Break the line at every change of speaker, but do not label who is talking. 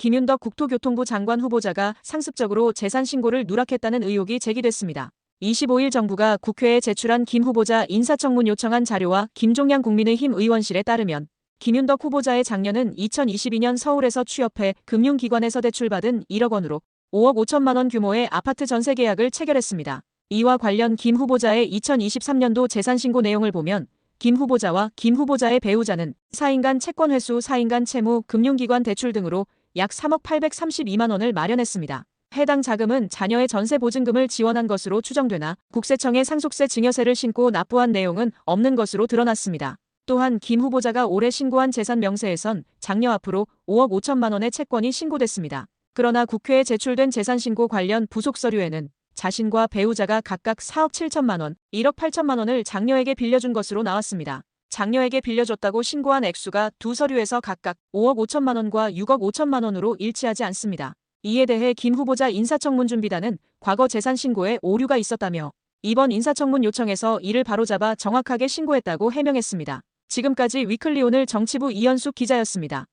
김윤덕 국토교통부 장관 후보자가 상습적으로 재산 신고를 누락했다는 의혹이 제기됐습니다. 25일 정부가 국회에 제출한 김 후보자 인사청문 요청한 자료와 김종양 국민의힘 의원실에 따르면 김윤덕 후보자의 장녀는 2022년 서울에서 취업해 금융기관에서 대출받은 1억 원으로 5억 5천만 원 규모의 아파트 전세 계약을 체결했습니다. 이와 관련 김 후보자의 2023년도 재산 신고 내용을 보면 김 후보자와 김 후보자의 배우자는 4인간 채권 회수, 4인간 채무, 금융기관 대출 등으로 약 3억 832만 원을 마련했습니다. 해당 자금은 자녀의 전세 보증금을 지원한 것으로 추정되나 국세청에 상속세 증여세를 신고 납부한 내용은 없는 것으로 드러났습니다. 또한 김 후보자가 올해 신고한 재산 명세에선 장녀 앞으로 5억 5천만 원의 채권이 신고됐습니다. 그러나 국회에 제출된 재산 신고 관련 부속 서류에는 자신과 배우자가 각각 4억 7천만 원, 1억 8천만 원을 장녀에게 빌려준 것으로 나왔습니다. 장녀에게 빌려줬다고 신고한 액수가 두 서류에서 각각 5억 5천만 원과 6억 5천만 원으로 일치하지 않습니다. 이에 대해 김 후보자 인사청문 준비단은 과거 재산 신고에 오류가 있었다며 이번 인사청문 요청에서 이를 바로잡아 정확하게 신고했다고 해명했습니다. 지금까지 위클리 오늘 정치부 이현숙 기자였습니다.